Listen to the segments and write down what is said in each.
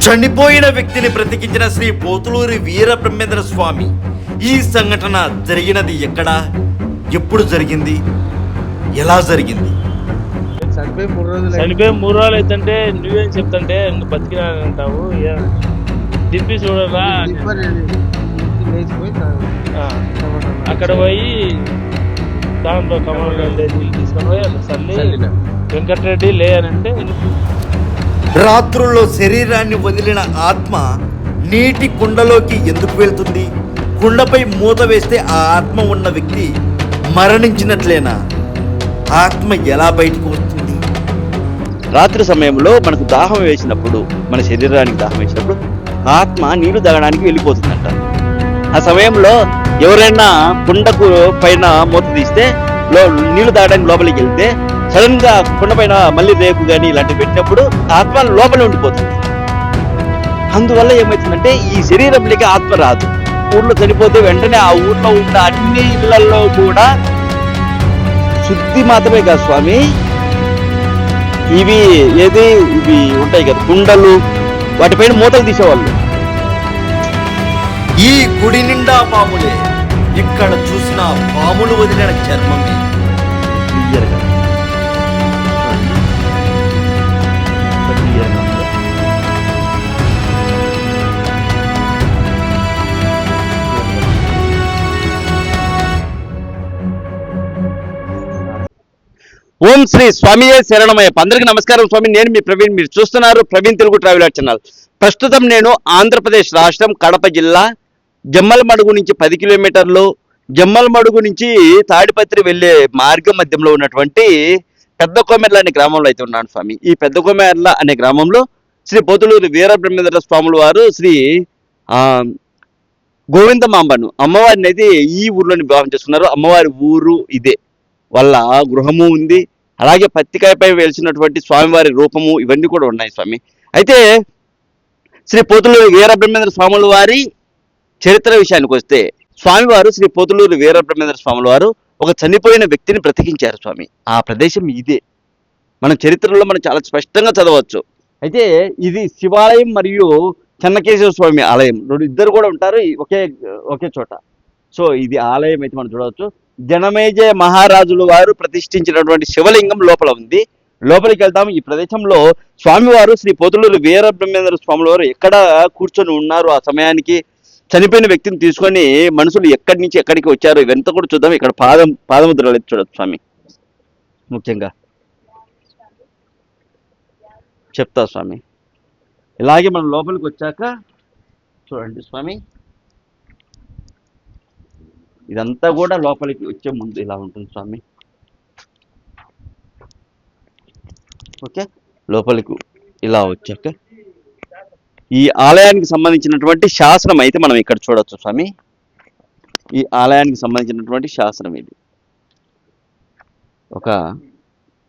చనిపోయిన వ్యక్తిని బ్రతికించిన శ్రీ పోతులూరి వీర బ్రహ్మేంద్ర స్వామి. ఈ సంఘటన జరిగినది ఎక్కడ? ఎప్పుడు జరిగింది? ఎలా జరిగింది? చనిపోయి మూడు రోజులు చనిపోయి మూడు రోజులు అవుతుంటే నువ్వేం చెప్తుంటే నువ్వు బతికినా అంటావు దింపి చూడరా లేచిపోయి ఆ, అక్కడ పోయి దాంట్లో కమల తీసుకొని పోయి చల్లి వెంకటరెడ్డి లే అని అంటే రాత్రుల్లో శరీరాన్ని వదిలిన ఆత్మ నీటి కుండలోకి ఎందుకు వెళ్తుంది? కుండపై మూత వేస్తే ఆ ఆత్మ ఉన్న వ్యక్తి మరణించినట్లేనా? ఆత్మ ఎలా బయటకు వస్తుంది? రాత్రి సమయంలో మనకు దాహం వేసినప్పుడు మన శరీరానికి దాహం వేసినప్పుడు ఆత్మ నీరు తాగడానికి వెళ్ళిపోతుందంట. ఆ సమయంలో ఎవరైనా కుండకు పైన మూత తీస్తే లో నీళ్ళు తాగడానికి లోపలికి వెళ్తే సడన్గా కుండ పైన మళ్ళీ రేపు కానీ ఇలాంటివి పెట్టినప్పుడు ఆత్మ లోపల ఉండిపోతుంది. అందువల్ల ఏమవుతుందంటే ఈ శరీరంలోకి ఆత్మ రాదు. ఊర్లో చనిపోతే వెంటనే ఆ ఊర్లో ఉన్న అన్ని ఇళ్ళలో కూడా శుద్ధి మాత్రమే కాదు స్వామి. ఇవి ఏది? ఇవి ఉంటాయి కదా కుండలు. వాటిపైన మూతలు తీసేవాళ్ళు. ఈ గుడి నిండా పాములే. ఇక్కడ చూసిన పాములు వదిలిన చర్మమే. ఓం శ్రీ స్వామియే శరణమయ్య. అందరికి నమస్కారం స్వామి. నేను మీ ప్రవీణ్. మీరు చూస్తున్నారు ప్రవీణ్ తెలుగు ట్రావెలర్ ఛానల్. ప్రస్తుతం నేను ఆంధ్రప్రదేశ్ రాష్ట్రం కడప జిల్లా జమ్మలమడుగు నుంచి పది కిలోమీటర్లు జమ్మలమడుగు నుంచి తాడిపత్రి వెళ్ళే మార్గం మధ్యంలో ఉన్నటువంటి పెద్ద కోమెర్ల అనే గ్రామంలో అయితే ఉన్నాను స్వామి. ఈ పెద్ద కోమెర్ల అనే గ్రామంలో శ్రీ పోతులూరు వీరబ్రహ్మేంద్ర స్వాముల వారు శ్రీ గోవిందమాంబను అమ్మవారిని అయితే ఈ ఊర్లోని వివాహం చేసుకున్నారు. అమ్మవారి ఊరు ఇదే. వాళ్ళ గృహము ఉంది. అలాగే పత్తికాయపై వెలిసినటువంటి స్వామివారి రూపము ఇవన్నీ కూడా ఉన్నాయి స్వామి. అయితే శ్రీ పోతులూరు వీరబ్రహ్మేంద్ర స్వాముల వారి చరిత్ర విషయానికి వస్తే స్వామివారు శ్రీ పోతులూరు వీరబ్రహ్మేంద్ర స్వాముల వారు ఒక చనిపోయిన వ్యక్తిని బ్రతికించారు స్వామి. ఆ ప్రదేశం ఇదే. మన చరిత్రలో మనం చాలా స్పష్టంగా చదవచ్చు. అయితే ఇది శివాలయం మరియు చెన్నకేశ్వర స్వామి ఆలయం. రెండు ఇద్దరు కూడా ఉంటారు ఒకే ఒకే చోట. సో ఇది ఆలయం అయితే మనం చూడవచ్చు. జనమేజయ మహారాజులు వారు ప్రతిష్ఠించినటువంటి శివలింగం లోపల ఉంది. లోపలికి వెళ్తాం. ఈ ప్రదేశంలో స్వామివారు శ్రీ పోతులూరు వీరబ్రహ్మేంద్ర స్వాముల వారు ఎక్కడ కూర్చొని ఉన్నారు ఆ సమయానికి? చనిపోయిన వ్యక్తిని తీసుకొని మనుషులు ఎక్కడి నుంచి ఎక్కడికి వచ్చారు? ఇవంతా కూడా చూద్దాం. ఇక్కడ పాదం పాదముద్రలు చూడదు స్వామి. ముఖ్యంగా. చెప్తా స్వామి. ఇలాగే మనం లోపలికి వచ్చాక చూడండి స్వామి. ఇదంతా కూడా లోపలికి వచ్చే ముందు ఇలా ఉంటుంది స్వామి. ఓకే? లోపలికి ఇలా వచ్చాక ఈ ఆలయానికి సంబంధించినటువంటి శాసనం అయితే మనం ఇక్కడ చూడవచ్చు స్వామి. ఈ ఆలయానికి సంబంధించినటువంటి శాసనం ఇది. ఒక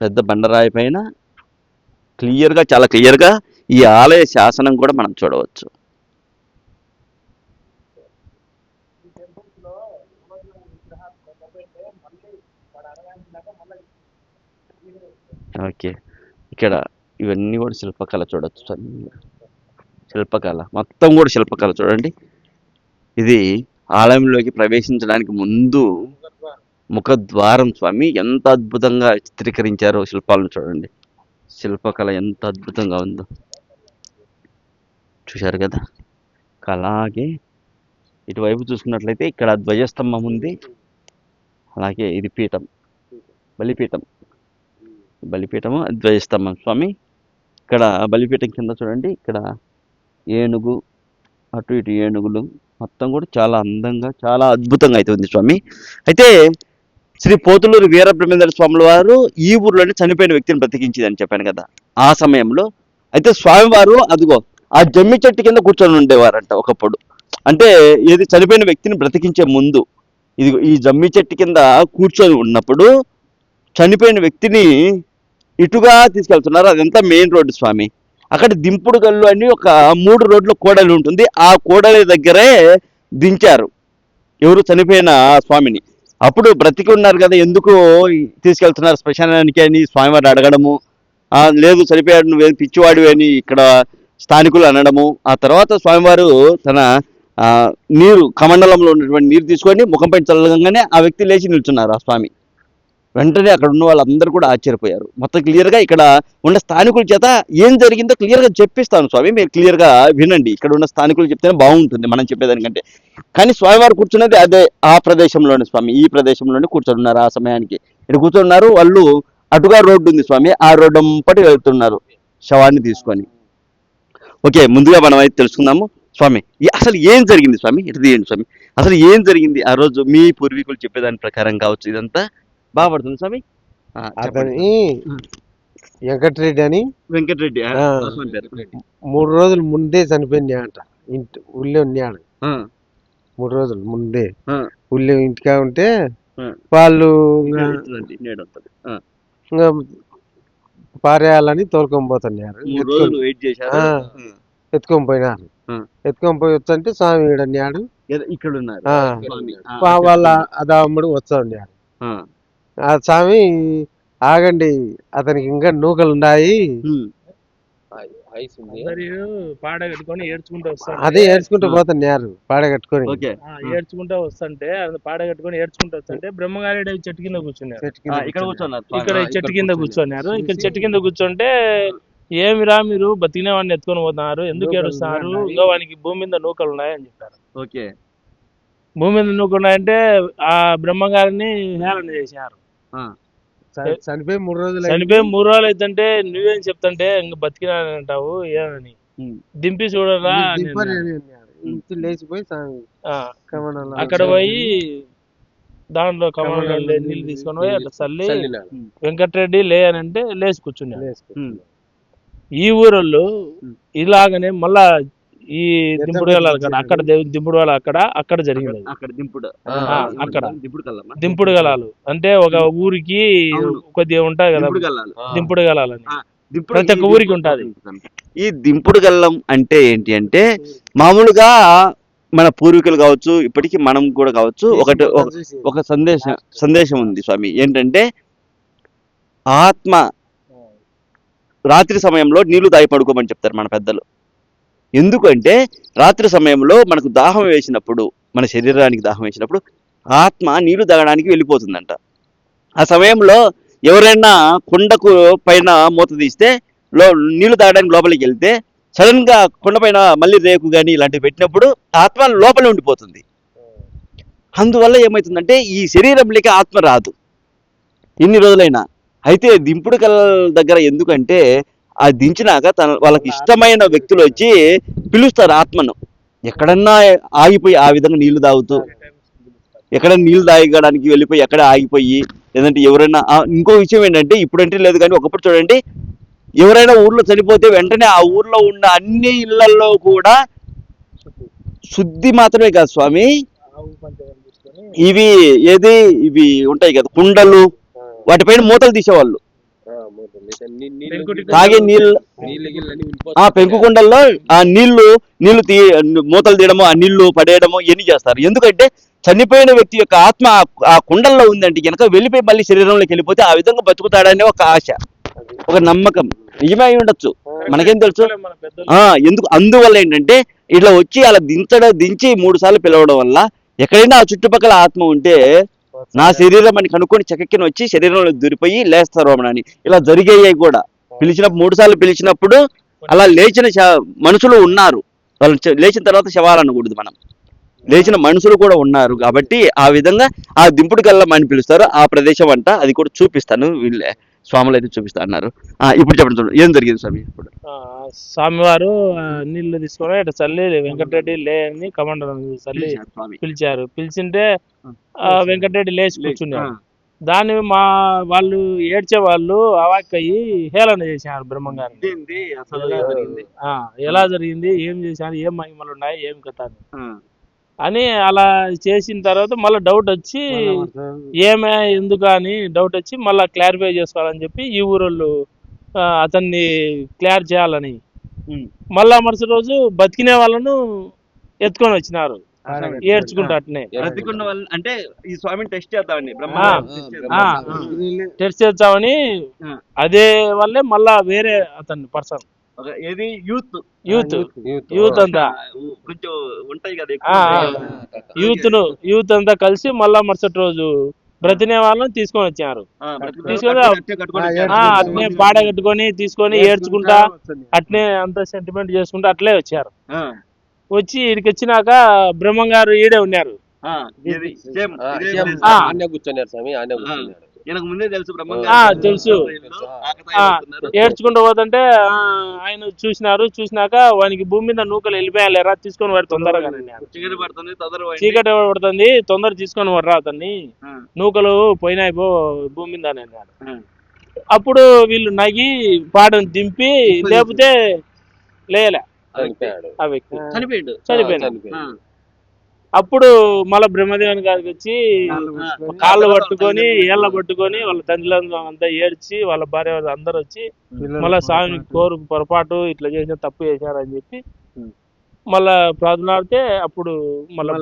పెద్ద బండరాయి పైన క్లియర్గా చాలా క్లియర్గా ఈ ఆలయ శాసనం కూడా మనం చూడవచ్చు. ఓకే. ఇక్కడ ఇవన్నీ కూడా శిల్పకళ చూడొచ్చు. శిల్పకళ. మొత్తం కూడా శిల్పకళ చూడండి. ఇది ఆలయంలోకి ప్రవేశించడానికి ముందు ముఖద్వారం స్వామి ఎంత అద్భుతంగా చిత్రీకరించారో శిల్పాలను చూడండి. శిల్పకళ ఎంత అద్భుతంగా ఉందో. చూశారు కదా? అలాగే ఇటువైపు చూసుకున్నట్లయితే ఇక్కడ ధ్వజస్తంభం ఉంది. అలాగే ఇది పీఠం. బలిపీఠం. బలిపీఠము ద్వయస్తంభం స్వామి ఇక్కడ బలిపీఠం కింద చూడండి ఇక్కడ ఏనుగు అటు ఇటు ఏనుగులు మొత్తం కూడా చాలా అందంగా చాలా అద్భుతంగా అయితే ఉంది స్వామి. అయితే శ్రీ పోతులూరు వీరబ్రహ్మేంద్ర స్వాముల వారు ఈ ఊర్లోనే చనిపోయిన వ్యక్తిని బ్రతికించిందని చెప్పాను కదా ఆ సమయంలో. అయితే స్వామివారు అదిగో ఆ జమ్మి చెట్టు కింద కూర్చొని ఉండేవారంట ఒకప్పుడు. అంటే ఏది చనిపోయిన వ్యక్తిని బ్రతికించే ముందు ఇది ఈ జమ్మి చెట్టు కింద కూర్చొని ఉన్నప్పుడు చనిపోయిన వ్యక్తిని ఇటుగా తీసుకెళ్తున్నారు. అదంతా మెయిన్ రోడ్డు స్వామి. అక్కడ దింపుడు గల్లు అని ఒక మూడు రోడ్ల కూడలి ఉంటుంది. ఆ కూడలి దగ్గరే దించారు. ఎవరు చనిపోయిన స్వామిని. అప్పుడు బ్రతికి ఉన్నారు కదా ఎందుకు తీసుకెళ్తున్నారు శ్మశానానికి అని స్వామివారు అడగడము. లేదు చనిపోయాడు నువ్వేం పిచ్చివాడివి అని ఇక్కడ స్థానికులు అనడము. ఆ తర్వాత స్వామివారు తన నీరు కమండలంలో ఉన్నటువంటి నీరు తీసుకొని ముఖంపై చల్లగానే ఆ వ్యక్తి లేచి నిల్చున్నారు ఆ స్వామి. వెంటనే అక్కడ ఉన్న వాళ్ళందరూ కూడా ఆశ్చర్యపోయారు. మొత్తం క్లియర్గా ఇక్కడ ఉన్న స్థానికుల చేత ఏం జరిగిందో క్లియర్గా చెప్పిస్తాను స్వామి మీరు క్లియర్గా వినండి. ఇక్కడ ఉన్న స్థానికులు చెప్తేనే బాగుంటుంది మనం చెప్పేదానికంటే. కానీ స్వామివారు కూర్చున్నది అదే ఆ ప్రదేశంలోనే స్వామి ఈ ప్రదేశంలోనే కూర్చొని ఉన్నారు ఆ సమయానికి. ఇక్కడ కూర్చున్నారు వాళ్ళు అటుగా రోడ్డు ఉంది స్వామి ఆ రోడ్డు అంపటి వెళ్తున్నారు శవాన్ని తీసుకొని. ఓకే ముందుగా మనం అయితే తెలుసుకుందాము. స్వామి అసలు ఏం జరిగింది స్వామి? ఇటు తీయండి స్వామి. అసలు ఏం జరిగింది? ఆ రోజు మీ పూర్వీకులు చెప్పేదాని ప్రకారం కావచ్చు ఇదంతా. బాగా పడుతుంది స్వామి. అతని వెంకటరెడ్డి అని. వెంకటరెడ్డి. మూడు రోజుల ముందే చనిపోయింది అంట. ఇంటి ఊళ్ళో ఉన్నాడు మూడు రోజులు ముందే. ఊళ్ళో ఇంటికా ఉంటే. వాళ్ళు పారేయాలని తోలుకొని పోతున్నారు. మూడు రోజులు వెయిట్ చేశారు. ఆ. ఆ, ఎత్తుకొని పోయినారు. ఎత్తుకొని పోయి వచ్చంటే స్వామి ఈడన్నాడు ఇక్కడ ఉన్నారు. వాళ్ళ అదాముడు ఉన్నాడు ఆ, స్వామి ఆగండి. అతనికి ఇంకా నూకలు ఉన్నాయి ఉమ్, అందరూ పాడ కట్టుకొని ఏడ్చుకుంటూ వస్తాడు అదే ఏడ్చుకుంటూ పోతున్నారు పాడ కట్టుకొని. ఓకే. ఏడ్చుకుంటూ వస్తుంటే అది పాడ కట్టుకొని ఏడ్చుకుంటూ వస్తుంటే బ్రహ్మగారి చెట్టు కింద కూర్చున్నారు. చెట్టు ఆ, కింద ఇక్కడ కూర్చున్నారు. ఇక్కడ చెట్టు కింద కూర్చున్నారు. ఇక్కడ చెట్టు కింద కూర్చుంటే ఏమిరా మీరు? బతికిన వాడిని ఎత్తుకొని పోతున్నారు. ఎందుకు ఏడుస్తున్నారు. ఇంకా వానికి భూమి మీద నూకలు ఉన్నాయని చెప్పారు. ఓకే. భూమి మీద నూకలు ఉన్నాయంటే ఆ బ్రహ్మగారిని హేళన చేశారు. చనిపోయి మూడు రోజులు చనిపోయి మూడు రోజులు అవుతుంటే నువ్వేం చెప్తుంటే ఇంక బతికినానంటావు ఏమని. దింపి చూడరా లేచిపోయి అక్కడ పోయి దాంట్లో కమలంలో నీళ్ళు తీసుకొని పోయి అట్లా చల్లి వెంకటరెడ్డి లే అని అంటే లేచి. ఉమ్. ఈ ఊరోళ్ళు. ఇలాగనే మళ్ళా ఈ దింపుడు గల అక్కడ దింపుడు వాళ్ళ అక్కడ అక్కడ జరిగింది. అక్కడ దింపుడు. ఆ, అక్కడ. దింపుడు గలాలు అంటే ఒక ఊరికి. కొద్దిగా ఉంటాయి కదా దింపుడు గలాలని ప్రతి ఒక్క ఈ ఊరికి దింపుడు ఉంటాది. ఈ దింపుడు గల్లం అంటే ఏంటి అంటే మామూలుగా మన పూర్వీకులు కావచ్చు ఇప్పటికీ మనం కూడా కావచ్చు ఒకటి ఒక- సందేశం. సందేశం ఉంది స్వామి. ఏంటంటే ఆత్మ రాత్రి సమయంలో నీళ్ళు తాగి పడుకోమని చెప్తారు మన పెద్దలు. ఎందుకంటే రాత్రి సమయంలో మనకు దాహం వేసినప్పుడు మన శరీరానికి దాహం వేసినప్పుడు ఆత్మ నీళ్ళు తాగడానికి వెళ్ళిపోతుందంట. ఆ సమయంలో ఎవరైనా కుండకు పైన మూత తీస్తే లో నీళ్ళు తాగడానికి లోపలికి వెళ్తే సడన్గా కొండపైన మళ్ళీ రేకు కానీ ఇలాంటివి పెట్టినప్పుడు ఆత్మ లోపలే ఉండిపోతుంది. అందువల్ల ఏమవుతుందంటే ఈ శరీరంలోకి ఆత్మ రాదు. ఇన్ని రోజులైనా. అయితే దింపుడు కల దగ్గర ఎందుకంటే అది దించినాక తన వాళ్ళకి ఇష్టమైన వ్యక్తులు వచ్చి పిలుస్తారు ఆత్మను. ఎక్కడన్నా ఆగిపోయి ఆ విధంగా నీళ్ళు తాగుతూ ఎక్కడ నీళ్ళు తాగడానికి వెళ్ళిపోయి ఎక్కడ ఆగిపోయి లేదంటే ఎవరైనా ఇంకో విషయం ఏంటంటే ఇప్పుడంటే లేదు కానీ ఒకప్పుడు చూడండి ఎవరైనా ఊర్లో చనిపోతే వెంటనే ఆ ఊర్లో ఉన్న అన్ని ఇళ్ళలో కూడా శుద్ధి మాత్రమే కాదు స్వామి. ఇవి ఏది ఇవి ఉంటాయి కదా కుండలు వాటిపైన మూతలు తీసేవాళ్ళు ఆ, మూడు లీటర్ నీ- నీళ్ళు పెంకుటి తాగే నీళ్ళు ఆ పెంకు కుండల్లో ఆ నీళ్ళు నీళ్ళు తీ మూతలు తీయడము ఆ నీళ్ళు పడేయడము ఇవన్నీ చేస్తారు. ఎందుకంటే చనిపోయిన వ్యక్తి యొక్క ఆత్మ ఆ- కుండల్లో ఉందంటే కనుక వెళ్ళిపోయి మళ్ళీ శరీరంలోకి వెళ్ళిపోతే ఆ విధంగా బతుకుతాడనే ఒక ఆశ ఒక నమ్మకం. నిజమే అయి ఉండొచ్చు. మనకేం తెలుసు? ఆ ఎందుకు? అందువల్ల ఏంటంటే ఇట్లా వచ్చి అలా దించడం దించి మూడు సార్లు పిలవడం వల్ల ఎక్కడైనా ఆ చుట్టుపక్కల ఆత్మ ఉంటే నా శరీరం అని కనుక్కొని చెక్కకిన వచ్చి శరీరంలో దూరిపోయి లేస్తారు రమణని ఇలా జరిగాయి కూడా. పిలిచినప్పుడు మూడు సార్లు పిలిచినప్పుడు అలా లేచిన మనుషులు ఉన్నారు. వాళ్ళు లేచిన తర్వాత శవాలు అనకూడదు మనం. లేచిన మనుషులు కూడా ఉన్నారు కాబట్టి ఆ విధంగా ఆ దింపుడు గల్లం అని పిలుస్తారు. ఆ ప్రదేశం అంట అది కూడా చూపిస్తాను. వీళ్ళే. స్వాములు అయితే చూపిస్తా అన్నారు. ఇప్పుడు చెప్పండి చూడండి ఏం జరిగింది స్వామి ఇప్పుడు? స్వామివారు నీళ్ళు తీసుకొని ఇట్లా చల్లి వెంకటరెడ్డి లే అని కమాండర్ చల్లి పిలిచారు పిలిచింటే ఆ, వెంకటరెడ్డి లేచి కూర్చున్నారు. దాన్ని మా వాళ్ళు ఏడ్చే వాళ్ళు అవాక్కయ్యి హేళన చేశారు ఆ, ఎలా జరిగింది? ఏం చేశారు? ఏం మహిమలు ఉన్నాయి? ఏం కథ అని. అలా చేసిన తర్వాత మళ్ళీ డౌట్ వచ్చి ఏమే ఎందుకు అని డౌట్ వచ్చి మళ్ళీ క్లారిఫై చేసుకోవాలని చెప్పి ఈ ఊరోళ్ళు అతన్ని క్లియర్ చేయాలని. మళ్ళా మరుసటి రోజు బతికిన వాళ్ళను ఎత్తుకొని వచ్చినారు. ఏడ్చుకుంటా అట్నే. వాళ్ళు అంటే ఈ స్వామిని టెస్ట్ ఆ, టెస్ట్ చేద్దామని. అదే వల్లే మళ్ళా వేరే అతన్ని పర్సన్ ఏది? యూత్. యూత్. యూత్. అంతా. కొంచెం ఉంటాయి కదా యూత్ను యూత్ అంతా కలిసి మళ్ళా మరుసటి రోజు బ్రతినే వాళ్ళని తీసుకొని వచ్చారు. అట్నే పాడ కట్టుకొని తీసుకొని ఏడ్చుకుంటా అట్నే అంత సెంటిమెంట్ చేసుకుంటా అట్లే వచ్చారు. వచ్చి ఇక్కడికి వచ్చినాక బ్రహ్మం గారు ఈడే ఉన్నారు. కూర్చున్నారు స్వామి ఈయనకు ముందే తెలుసు బ్రహ్మంగా ఆ, తెలుసు. ఏడ్చుకుంటూ పోతుంటే ఆయన చూసినారు చూసినాక వానికి భూమి మీద నూకలు వెళ్ళిపోయాలి లేరా తీసుకొని వాడు తొందరగా. చీకటి పడుతుంది తొందర పోయింది. చీకటి పడుతుంది? తొందర తీసుకొని వర్రా అతన్ని. నూకలు పోయినాయి పో భూమి మీద అని అన్నాడు. ఆ. అప్పుడు వీళ్ళు నగి పాడను దింపి లేకపోతే లేయలే. చనిపోయాడు. ఆ వ్యక్తి. చనిపోయిండు. అప్పుడు మళ్ళా బ్రహ్మదేవుని గారికి వచ్చి కాళ్ళు పట్టుకొని ఏళ్ళ పట్టుకొని వాళ్ళ తండ్రులందరూ అంతా ఏడ్చి వాళ్ళ భార్య వాళ్ళు అందరూ వచ్చి మళ్ళా స్వామిని కోరు పొరపాటు ఇట్లా చేసిన తప్పు చేశారని చెప్పి. మళ్ళా ప్రార్థనాడితే అప్పుడు మళ్ళా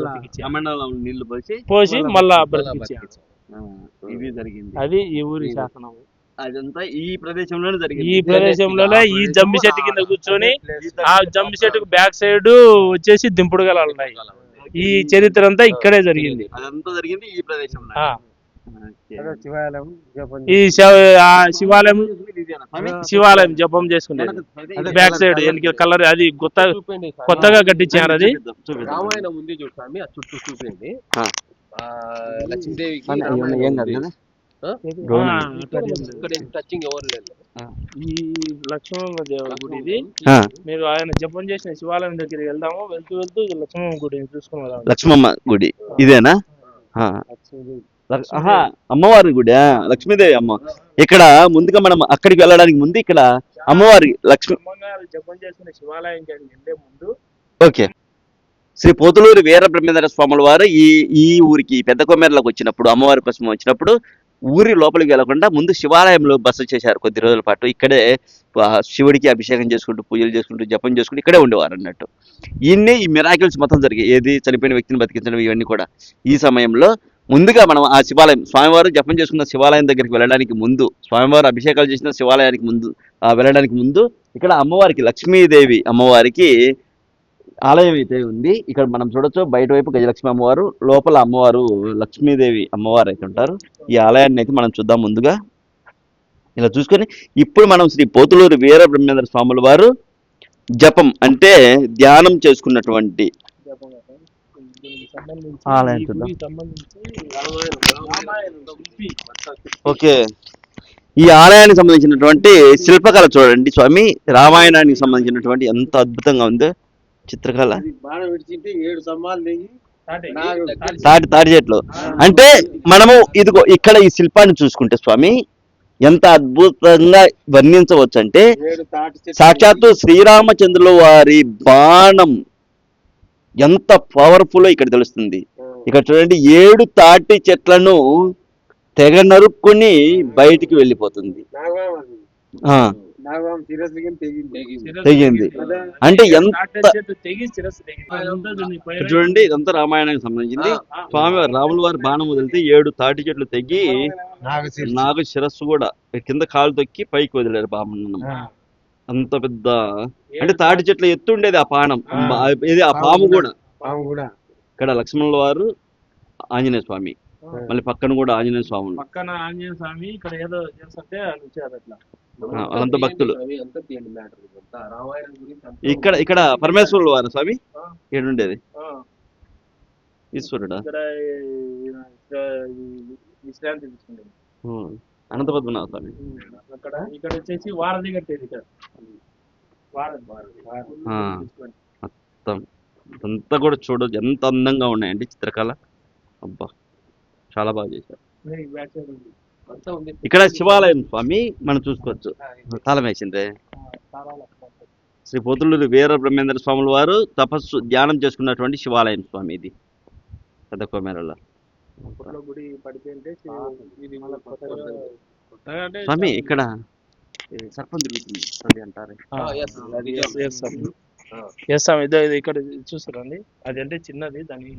నీళ్ళు పోసి పోసి మళ్ళా ఇది జరిగింది. అది ఈ ఊరి శాసనం. అదంతా ఈ ప్రదేశంలోనే ఈ ప్రదేశంలోనే ఈ జమ్మి చెట్టు కింద కూర్చొని ఆ జమ్మి చెట్టుకు బ్యాక్ సైడ్ వచ్చేసి దింపుడు గలాలు ఉన్నాయి. ఈ చరిత్ర అంతా ఇక్కడే జరిగింది అదంతా జరిగింది ఈ ప్రదేశంలో ఈ శివ- ఆ శివాలయం? శివాలయం జపం చేసుకునేది అదే బ్యాక్ సైడ్ వెనక కలర్ అది కొత్త. కొత్తగా కట్టించారు అది. రామాయణం ఉంది చూడు స్వామి ఆ చుట్టూ చూపిండి ఆ. ఆ, లక్ష్మీదేవికి స్వామి, రామాయణం ఏమన్నా ఏం కాదు ఉంది. కదా? ఆ? ఆ, అట్లా ఇక్కడ టచింగ్ ఎవరు లేదు ఈ లక్ష్మణ దేవుడి గుడి ఇది. మీరు ఆయన జపం చేసిన శివాలయం దగ్గరికి వెళ్దాము. వెళ్తూ వెళ్తూ ఈ లక్ష్మణ గుడిని చూసుకుని వెళ్దాం. లక్ష్మమ్మ గుడి. ఇదేనా? అమ్మవారి గుడి? లక్ష్మీదేవి అమ్మ. ఇక్కడ ముందుగా మనం అక్కడికి వెళ్ళడానికి ముందు ఇక్కడ అమ్మవారి లక్ష్మి జపం చేసిన శివాలయం వెళ్ళే ముందు ఓకే. శ్రీ పోతులూరి వీర బ్రహ్మేంద్ర స్వాముల వారు ఈ ఈ ఊరికి పెద్ద కొమ్మేరలోకి వచ్చినప్పుడు అమ్మవారి కోసం వచ్చినప్పుడు ఊరి లోపలికి వెళ్ళకుండా ముందు శివాలయంలో బస చేశారు కొద్ది రోజుల పాటు. ఇక్కడే శివుడికి అభిషేకం చేసుకుంటూ పూజలు చేసుకుంటూ జపం చేసుకుంటూ ఇక్కడే ఉండేవారు అన్నట్టు. ఇన్ని ఈ మిరాకిల్స్ మొత్తం జరిగాయి. ఏది చనిపోయిన వ్యక్తిని బతికించడం ఇవన్నీ కూడా. ఈ సమయంలో ముందుగా మనం ఆ శివాలయం స్వామివారు జపం చేసుకున్న శివాలయం దగ్గరికి వెళ్ళడానికి ముందు స్వామివారు అభిషేకాలు చేసిన శివాలయానికి ముందు వెళ్ళడానికి ముందు ఇక్కడ అమ్మవారికి లక్ష్మీదేవి అమ్మవారికి ఆలయం అయితే ఉంది. ఇక్కడ మనం చూడొచ్చు బయట వైపు గజలక్ష్మి అమ్మవారు లోపల అమ్మవారు లక్ష్మీదేవి అమ్మవారు అయితే ఉంటారు. ఈ ఆలయాన్ని అయితే మనం చూద్దాం ముందుగా. ఇలా చూసుకొని ఇప్పుడు మనం శ్రీ పోతులూరు వీర బ్రహ్మేంద్ర స్వాముల వారు జపం అంటే ధ్యానం చేసుకున్నటువంటి ఆలయం చూద్దాం. ఓకే. ఈ ఆలయానికి సంబంధించినటువంటి శిల్పకళ చూడండి స్వామి. రామాయణానికి సంబంధించినటువంటి ఎంత అద్భుతంగా ఉందో. చిత్రకళ. ఏడు తాటే. తాటే. చెట్లు. అంటే మనము ఇదిగో ఇక్కడ ఈ శిల్పాన్ని చూసుకుంటే స్వామి ఎంత అద్భుతంగా వర్ణించవచ్చు అంటే సాక్షాత్తు శ్రీరామచంద్రుల వారి బాణం ఎంత పవర్ఫుల్ ఇక్కడ తెలుస్తుంది. ఇక్కడ చూడండి ఏడు తాటి చెట్లను తెగ నరుక్కుని బయటికి వెళ్ళిపోతుంది. తెగింది. అంటే ఎంత చూడండి ఇదంతా రామాయణానికి సంబంధించింది. స్వామి రాముల వారి బాణం వదిలితే ఏడు తాటి చెట్లు తెగి. నాగ శిరస్సు కూడా కింద కాలు తొక్కి పైకి వదిలేరు బామన్నం. అంత పెద్ద అంటే తాటి చెట్ల ఎత్తు ఉండేది ఆ పానం ఇది ఆ పాము కూడా. పాము కూడా. ఇక్కడ లక్ష్మణుల వారు ఆంజనేయ స్వామి. మళ్ళీ పక్కన కూడా ఆంజనేయ స్వామి. పక్కన ఆంజనేయ స్వామి ఇక్కడ ఏదో చేస్తుంటే వచ్చారు అట్లా వాళ్ళంతా భక్తులు. ఇదంతా. ఇక్కడ ఇక్కడ పరమేశ్వరుల వారు స్వామి. ఏడుండేది ఈశ్వరుడా? విశ్రాంతి తీసుకునేది. అనంత పద్మనాభ స్వామి. అక్కడ ఇక్కడ వచ్చేసి వారధి కట్టేది ఇక్కడ. మొత్తం అంతా కూడా చూడొచ్చు. ఎంత అందంగా ఉన్నాయండి చిత్రకళ. అబ్బా చాలా బాగా చేశారు. ఇక్కడ శివాలయం స్వామి మనం చూసుకోవచ్చు. తాళం లక్షణాలు. శ్రీ పోతులూరి వీర బ్రహ్మేంద్ర స్వాముల వారు తపస్సు ధ్యానం చేసుకున్నటువంటి శివాలయం స్వామి ఇది. పెద్ద కోమేరలో. స్వామి ఇక్కడ సర్పం తిరుగుతుంది అంటారు. ఆ, yes, అది yes, yes, స్వామి. ఆ. Yes, స్వామి ఇదో ఇది ఇక్కడ చూస్తారండి. అది అంటే చిన్నది దాని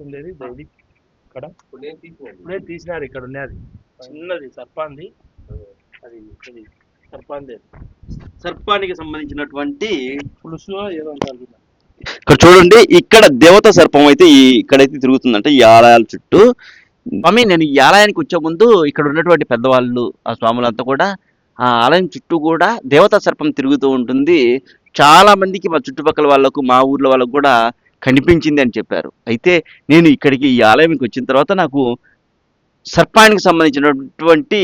ఉండేది ఇక్కడ. ఇప్పుడు తీసినారు ఇక్కడ ఉన్నది. చిన్నది సర్పాంది. అది సర్పాంది సర్పానికి సంబంధించినటువంటి పులుసు ఏదో అంటారు. ఇక్కడ చూడండి ఇక్కడ దేవత సర్పం అయితే ఈ ఇక్కడైతే తిరుగుతుందంట ఈ ఆలయాల చుట్టూ. స్వామి నేను ఈ ఆలయానికి వచ్చే ముందు ఇక్కడ ఉన్నటువంటి పెద్దవాళ్ళు ఆ స్వాములంతా కూడా ఆ ఆలయం చుట్టూ కూడా దేవతా సర్పం తిరుగుతూ ఉంటుంది. చాలా మందికి మా చుట్టుపక్కల వాళ్ళకు మా ఊర్లో వాళ్ళకు కూడా కనిపించింది అని చెప్పారు. అయితే నేను ఇక్కడికి ఈ ఆలయంకి వచ్చిన తర్వాత నాకు సర్పానికి సంబంధించినటువంటి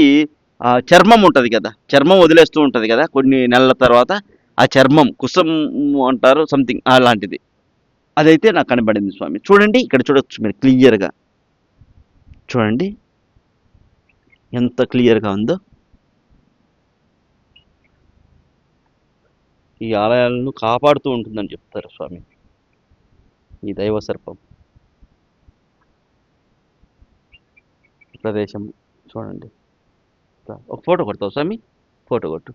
ఆ, చర్మం ఉంటుంది కదా చర్మం వదిలేస్తూ ఉంటుంది కదా కొన్ని నెలల తర్వాత ఆ చర్మం కుసం అంటారు సంథింగ్ అలాంటిది. అదైతే నాకు కనబడింది స్వామి. చూడండి ఇక్కడ చూడొచ్చు మీరు క్లియర్గా. చూడండి ఎంత క్లియర్గా ఉందో. ఈ ఆలయాలను కాపాడుతూ ఉంటుందని చెప్తారు స్వామి. ఈ దైవ సర్పం. ప్రదేశం చూడండి. ఒక ఫోటో కొడతావు స్వామి? ఫోటో కొట్టు.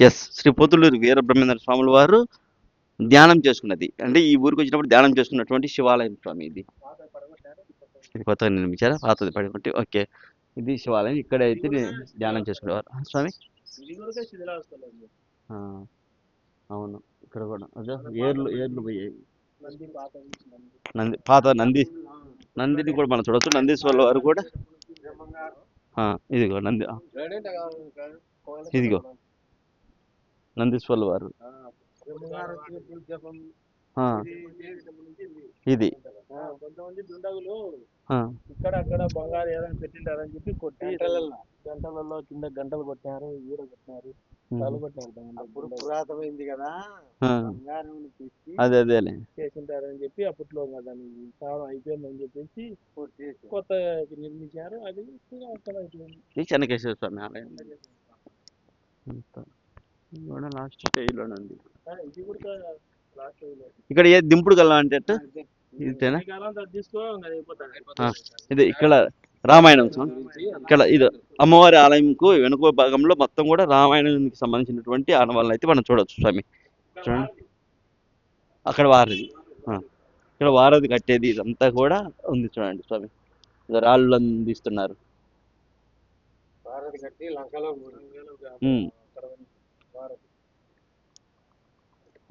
ఎస్ శ్రీ పొతులూరు వీరబ్రహ్మేంద్ర స్వాముల వారు ధ్యానం చేసుకున్నది. అంటే ఈ ఊరికి వచ్చినప్పుడు ధ్యానం చేసుకున్నటువంటి శివాలయం స్వామి ఇది. ఇది కొత్తగా నిర్మించారా? పాతది పడుకుంటే ఓకే ఇది శివాలయం. ఇక్కడ అయితే నే- ధ్యానం చేసుకునేవారు. స్వామి? అవును. ఇక్కడ కూడా. అదే ఏర్లు ఏర్లు పోయాయి నంది పాత నంది. నంది పాత నంది నందిని కూడా మనం చూడొచ్చు. నందీశ్వర్ల వారు కూడా. ఆ, ఇదిగో నంది ఇదిగో. నందీశ్వర్ల వారు. ఆ, ఇది కొంతమంది దుండగులు ఆ, ఇక్కడ అక్కడ బంగారు ఏదైనా పెట్టింటారని చెప్పి కొట్టి గంటలలో కింద గంటలు కొట్టినారు ఈడ కొట్టినారు కొట్టినారు అప్పుడు పురాతమైంది కదా. బంగారం తీసి అదే అదేలే. చేసింటారని చెప్పి అప్పట్లో ఇంకా దాని కాలం అయిపోయిందని చెప్పేసి కొత్త నిర్మించారు. అది చెన్నకేశ్వర స్వామి ఆలయం. కూడా లాస్ట్ స్టేజ్లోనే ఉంది. ఇది కూడా లాస్ట్ ఇక్కడ ఏ దింపుడు గల్లా అంటే అట్టు? ఇదేనా? ఇది ఇక్కడ రామాయణం స్వామి. ఇక్కడ ఇది అమ్మవారి ఆలయంకు వెనుక భాగంలో మొత్తం కూడా రామాయణానికి సంబంధించినటువంటి ఆనవాళ్ళని అయితే మనం చూడవచ్చు స్వామి. చూడండి. అక్కడ వారది. ఇక్కడ వారది కట్టేది ఇదంతా కూడా ఉంది చూడండి స్వామి. రాళ్ళు అందిస్తున్నారు.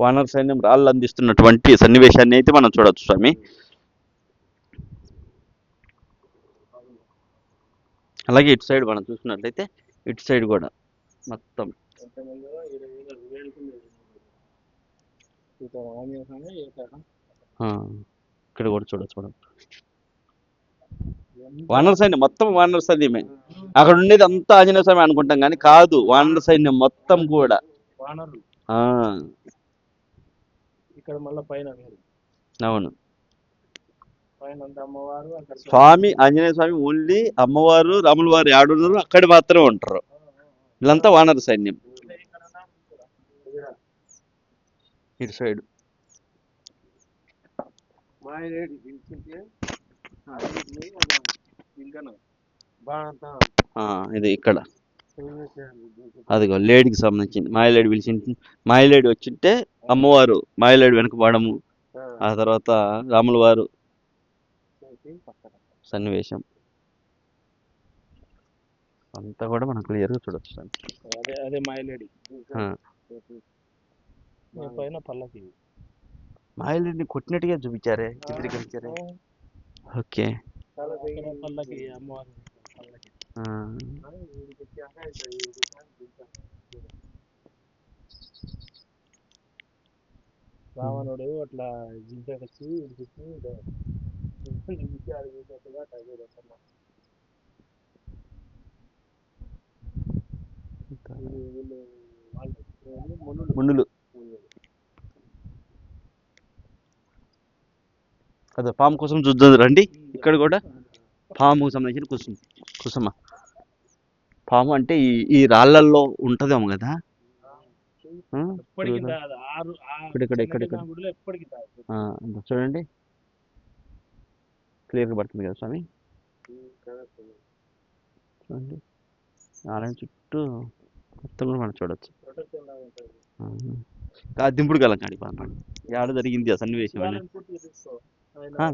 వానర సైన్యం రాళ్ళు అందిస్తున్నటువంటి సన్నివేశాన్ని అయితే మనం చూడొచ్చు స్వామి. అలాగే ఇటు సైడ్ మనం చూసుకున్నట్లయితే ఇటు సైడ్ కూడా మొత్తం. ఇక్కడ కూడా చూడొచ్చు మనం. వానర సైన్యం మొత్తం వానర సైన్యమే. అక్కడ ఉండేది అంతా ఆంజనేయ స్వామి అనుకుంటాం కానీ కాదు వానర సైన్యం మొత్తం కూడా. ఇక్కడ మళ్ళీ పైన. అవును పైన అంతా అమ్మవారు అక్కడ స్వామి ఆంజనేయ స్వామి ఓన్లీ అమ్మవారు రాముల వారు ఆడున్నారు అక్కడ మాత్రమే ఉంటారు. వీళ్ళంతా వానర సైన్యం. ఇటు సైడ్. ఇది ఇక్కడ. అదిగో లేడీకి సంబంధించింది. మాయలేడి పిలిచి మాయలేడి వచ్చింటే అమ్మవారు మాయలేడి వెనక పడము. ఆ తర్వాత రాముల వారు సన్నివేశం. అంతా కూడా మనం క్లియర్గా చూడొచ్చు అదే అదే మాయలేడి పైన పల్లకి. మాయలేడిని కొట్టినట్టుగా చూపించారే చిత్రీకరించారే. ఓకే. పల్లకి అమ్మవారు. రావణుడు అట్లా జింకకొచ్చి ఇడిచి మునులు. పాము కోసం చూద్దాం రండి. ఇక్కడ కూడా పాముకు సంబంధించిన కుసుమ కుసుమ పాము అంటే ఈ ఈ రాళ్ళల్లో ఉంటదేమో కదా? ఇక్కడ ఇక్కడ, ఇక్కడ, ఇక్కడ, ఇక్కడ. చిన్న గుడిలో ఎప్పటికీ తాగదు. ఆ, ఇదో చూడండి క్లియర్గా పడుతుంది కదా స్వామి? చూడండి. ఆలయం చుట్టూ మొత్తం కూడా మనం ఆ దింపుడు గల కాడి పాప ఏడ జరిగింది ఆ సన్నివేశం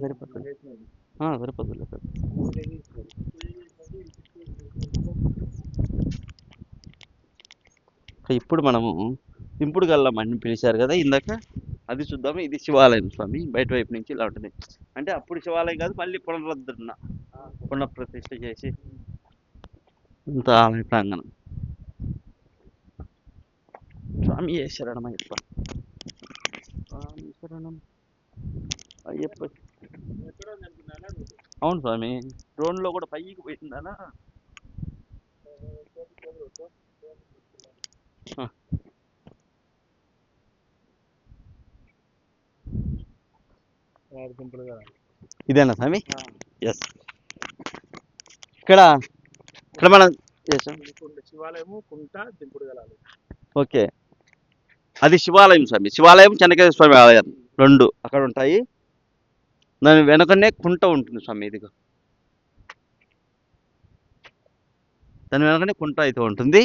సరిపోతుంది. సరిపోతుంది సార్. ఇప్పుడు మనము దింపుడు గల్లం అని పిలిచారు కదా ఇందాక. అది చూద్దాము ఇది శివాలయం స్వామి. బయట వైపు నుంచి ఇలా ఉంటుంది. అంటే అప్పుడు శివాలయం కాదు మళ్ళీ పునరుద్ధరణ. పునఃప్రతిష్ఠ చేసి ఇంత ఆలయ ప్రాంగణం స్వామి ఏ శరణం అయ్యప్ప? స్వామి శరణం అయ్యప్ప. అవును స్వామి. డ్రోన్లో కూడా పైకి పోయిందా ఇదేనా స్వామి? ఎస్ ఇక్కడ ఇక్కడ మనం శివాలయము కుంట దింపుడు గలాలు ఓకే. అది శివాలయం స్వామి. శివాలయం చెన్నకేశ్వర స్వామి ఆలయం. రెండు అక్కడ ఉంటాయి. దాని వెనకనే కుంట ఉంటుంది స్వామి ఇదిగో. దాని వెనకనే కుంట అయితే ఉంటుంది.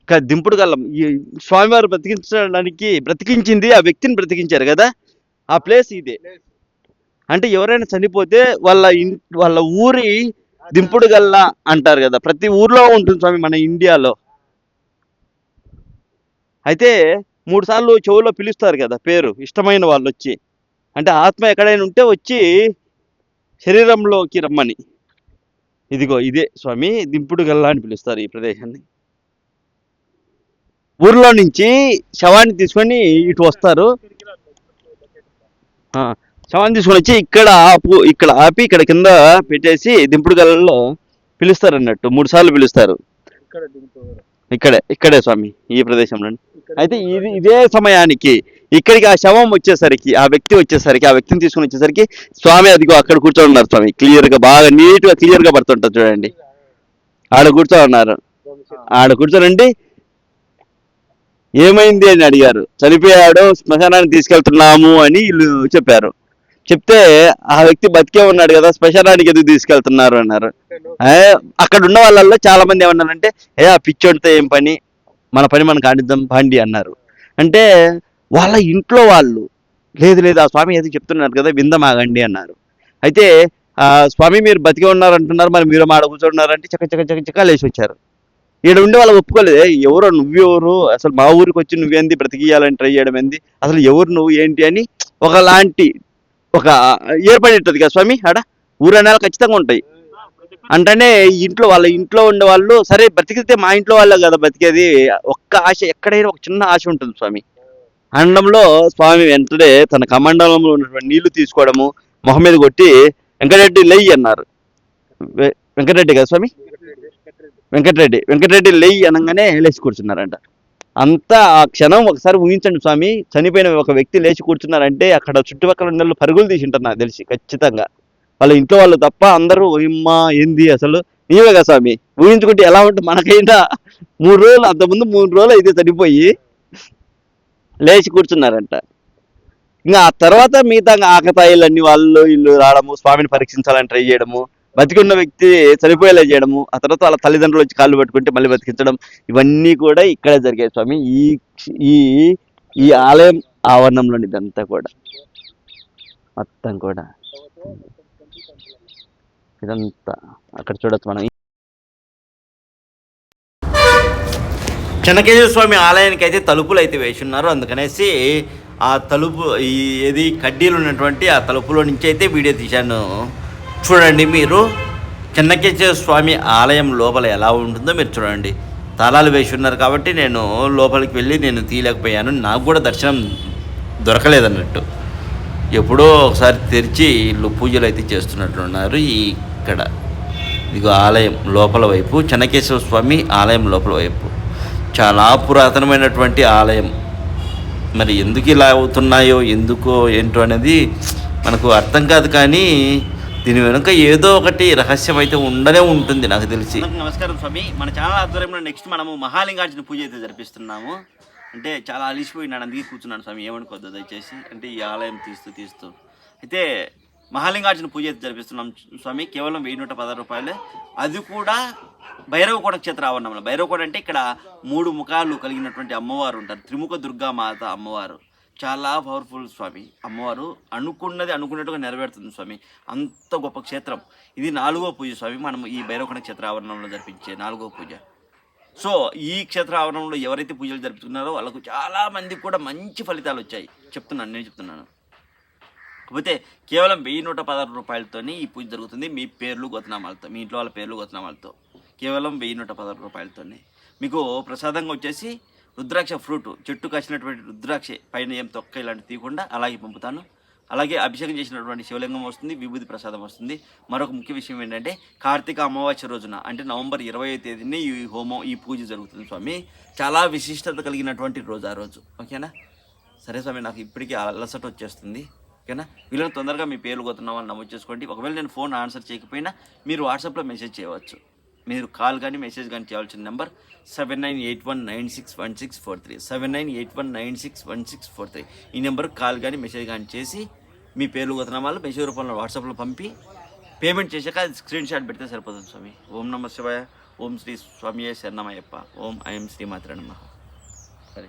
ఇంకా దింపుడు గల్లం ఈ స్వామివారు బ్రతికించడానికి బ్రతికించింది ఆ వ్యక్తిని బ్రతికించారు కదా? ఆ ప్లేస్ ఇదే. అంటే ఎవరైనా చనిపోతే వాళ్ళ వాళ్ళ ఊరి దింపుడు గల్ల అంటారు కదా. ప్రతి ఊర్లో ఉంటుంది స్వామి మన ఇండియాలో. అయితే మూడు సార్లు చెవులో పిలుస్తారు కదా పేరు ఇష్టమైన వాళ్ళు వచ్చి. అంటే ఆత్మ ఎక్కడైనా ఉంటే వచ్చి శరీరంలోకి రమ్మని. ఇదిగో ఇదే స్వామి దింపుడు గల్లా అని పిలుస్తారు ఈ ప్రదేశాన్ని. ఊర్లో నుంచి శవాన్ని తీసుకొని ఇటు వస్తారు. శవాన్ని తీసుకొని వచ్చి ఇక్కడ ఆపు ఇక్కడ ఆపి ఇక్కడ కింద పెట్టేసి దింపుడు గల్లలో పిలుస్తారు అన్నట్టు మూడు సార్లు పిలుస్తారు. ఇక్కడ ఇక్కడే స్వామి ఈ ప్రదేశంలో అయితే ఇది ఇదే సమయానికి ఇక్కడికి ఆ శవం వచ్చేసరికి ఆ వ్యక్తి వచ్చేసరికి ఆ వ్యక్తిని తీసుకుని వచ్చేసరికి స్వామి అదిగో అక్కడ కూర్చొని ఉన్నారు స్వామి. క్లియర్గా బాగా నీట్గా క్లియర్గా పడుతుంటారు చూడండి ఆడ కూర్చొని ఉన్నారు. ఆడ కూర్చోనండి ఏమైంది అని అడిగారు. చనిపోయాడు శ్మశానానికి తీసుకెళ్తున్నాము అని వీళ్ళు చెప్పారు. చెప్తే ఆ వ్యక్తి బతికే ఉన్నాడు కదా శ్మశానానికి ఎందుకు తీసుకెళ్తున్నారు అన్నారు. అక్కడ ఉన్న వాళ్ళల్లో చాలా మంది ఏమన్నారంటే ఏ ఆ పిచ్చోడితో ఏం పని? మన పని మనం కానిద్దాం పాండి అన్నారు. అంటే వాళ్ళ ఇంట్లో వాళ్ళు లేదు లేదు ఆ స్వామి ఏదో చెప్తున్నారు కదా విందమాగండి అన్నారు. అయితే ఆ స్వామి మీరు బతికే ఉన్నారు అంటున్నారు మరి మీరు మాడ కూర్చున్నారంటే చక్క చక్క చక్క చక్క లేచి వచ్చారు. ఈడ ఉండే వాళ్ళు ఒప్పుకోలేదు. ఎవరు ఎవరో నువ్వెవరు? అసలు మా ఊరికి వచ్చి నువ్వేంది? బ్రతికియాలని ట్రై చేయడం ఏంది? అసలు ఎవరు నువ్వు? ఏంటి? అని ఒకలాంటి ఒక ఏర్పడేటది కదా స్వామి ఆడ? ఊరనాలు ఖచ్చితంగా ఉంటాయి. అంటేనే ఇంట్లో వాళ్ళ ఇంట్లో ఉండే వాళ్ళు సరే బ్రతికితే మా ఇంట్లో వాళ్ళే కదా బ్రతికేది. ఒక్క ఆశ ఎక్కడైనా ఒక చిన్న ఆశ ఉంటుంది స్వామి. అండంలో స్వామి వెంటనే తన కమండలంలో ఉన్నటువంటి నీళ్ళు తీసుకోవడము మొహం మీద కొట్టి వెంకటరెడ్డి లెయ్యి అన్నారు. వెంకటరెడ్డి కదా స్వామి? వెంకటరెడ్డి. వెంకటరెడ్డి లెయ్యి అనగానే లేచి కూర్చున్నారంట. అంతా ఆ క్షణం ఒకసారి ఊహించండి స్వామి చనిపోయిన ఒక వ్యక్తి లేచి కూర్చున్నారంటే అక్కడ చుట్టుపక్కల ఉన్న వాళ్ళు పరుగులు తీసి ఉంటారు నాకు తెలిసి ఖచ్చితంగా. వాళ్ళ ఇంట్లో వాళ్ళు తప్ప అందరూ ఇమ్మా ఏంది అసలు? నీవే కదా స్వామి? ఊహించుకుంటే ఎలా ఉంటుంది మనకైనా మూడు రోజులు అంతకుముందు మూడు రోజులు అయితే చనిపోయి లేచి కూర్చున్నారంట. ఇంకా ఆ తర్వాత మిగతా ఆకతాయిలన్నీ వాళ్ళు ఇల్లు రావడము స్వామిని పరీక్షించాలని ట్రై చేయడము బతికున్న వ్యక్తి చనిపోయేలా చేయడము ఆ తర్వాత వాళ్ళ తల్లిదండ్రులు వచ్చి కాళ్ళు పట్టుకుంటే మళ్ళీ బతికించడం ఇవన్నీ కూడా ఇక్కడే జరిగాయి స్వామి. ఈ ఈ ఈ ఆలయం ఆవరణంలోని ఇదంతా కూడా. మొత్తం కూడా. ఇదంతా. అక్కడ చూడొచ్చు మనం. చెన్నకేశ్వర స్వామి ఆలయానికి అయితే తలుపులు అయితే వేసి ఉన్నారు అందుకనేసి ఆ తలుపు ఈ ఏది కడ్డీలు ఉన్నటువంటి ఆ తలుపులో నుంచి అయితే వీడియో తీశాను. చూడండి మీరు. చెన్నకేశ్వర స్వామి ఆలయం లోపల ఎలా ఉంటుందో మీరు చూడండి. తాళాలు వేసి ఉన్నారు కాబట్టి నేను లోపలికి వెళ్ళి నేను తీయలేకపోయాను. నాకు కూడా దర్శనం దొరకలేదన్నట్టు. ఎప్పుడో ఒకసారి తెరిచి వీళ్ళు పూజలు అయితే చేస్తున్నట్లున్నారు ఉన్నారు ఇక్కడ. ఇదిగో ఆలయం లోపల వైపు చెన్నకేశ్వర స్వామి ఆలయం లోపల వైపు. చాలా పురాతనమైనటువంటి ఆలయం. మరి ఎందుకు ఇలా అవుతున్నాయో ఎందుకో ఏంటో అనేది మనకు అర్థం కాదు కానీ దీని వెనుక ఏదో ఒకటి రహస్యం అయితే ఉండనే ఉంటుంది నాకు తెలిసి. నమస్కారం స్వామి. మన ఛానల్ ఆధ్వర్యంలో నెక్స్ట్ మనము మహాలింగార్జున పూజ అయితే జరిపిస్తున్నాము. అంటే చాలా అలిసిపోయినాడు అందుకే కూర్చున్నాను స్వామి. ఏమనుకోద్దు దయచేసి. అంటే ఈ ఆలయం తీస్తూ తీస్తూ. అయితే మహాలింగార్జున పూజ అయితే జరిపిస్తున్నాం స్వామి. కేవలం వెయ్యి నూట పదహారు రూపాయలే. అది కూడా భైరవకోట క్షేత్ర ఆవరణంలో భైరవకోట అంటే ఇక్కడ మూడు ముఖాలు కలిగినటువంటి అమ్మవారు ఉంటారు. త్రిముఖ దుర్గా మాత అమ్మవారు. చాలా పవర్ఫుల్ స్వామి. అమ్మవారు అనుకున్నది అనుకున్నట్టుగా నెరవేరుతుంది స్వామి. అంత గొప్ప క్షేత్రం. ఇది నాలుగో పూజ స్వామి. మనం ఈ భైరవకొండ క్షేత్ర ఆవరణంలో జరిపించే నాలుగో పూజ. సో ఈ క్షేత్ర ఆవరణంలో ఎవరైతే పూజలు జరుపుతున్నారో వాళ్ళకు చాలా మందికి కూడా మంచి ఫలితాలు వచ్చాయి. చెప్తున్నాను నేను చెప్తున్నాను. కాకపోతే కేవలం వెయ్యి నూట పదహారు రూపాయలతోనే ఈ పూజ జరుగుతుంది. మీ పేర్లు గోతనామాలతో మీ ఇంట్లో వాళ్ళ పేర్లు గోతనామాలతో కేవలం వెయ్యి నూట పదహారు రూపాయలతోనే. మీకు ప్రసాదంగా వచ్చేసి రుద్రాక్ష ఫ్రూట్ చెట్టు కాసినటువంటి రుద్రాక్ష. పైన ఏం తొక్క ఇలాంటి తీయకుండా అలాగే పంపుతాను. అలాగే అభిషేకం చేసినటువంటి శివలింగం వస్తుంది విభూతి ప్రసాదం వస్తుంది. మరొక ముఖ్య విషయం ఏంటంటే కార్తీక అమావాస్య రోజున అంటే నవంబర్ ఇరవై తేదీని ఈ హోమం ఈ పూజ జరుగుతుంది స్వామి. చాలా విశిష్టత కలిగినటువంటి రోజు ఆ రోజు. ఓకేనా? సరే స్వామి నాకు ఇప్పటికీ అలసట వచ్చేస్తుంది. ఓకేనా? వీళ్ళని తొందరగా మీ పేర్లు కొత్తున్న వాళ్ళు నమోదు చేసుకోండి. ఒకవేళ నేను ఫోన్ ఆన్సర్ చేయకపోయినా మీరు వాట్సాప్లో మెసేజ్ చేయవచ్చు. మీరు కాల్ కానీ మెసేజ్ కానీ చేయాల్సిన number seven nine eight one nine six one six four three seven nine eight one nine six one six four three ఈ నెంబర్కి కాల్ కానీ మెసేజ్ కానీ చేసి మీ పేర్లు గతనామాలు మెసేజ్ రూపంలో వాట్సాప్లో పంపి పేమెంట్ చేశాక అది స్క్రీన్ షాట్ పెడితే సరిపోతుంది స్వామి. ఓం నమ శివాయ. ఓం శ్రీ స్వామి శరణమయ్యప్ప. ఓం ఐఎం శ్రీమాత్ర నమ. సరే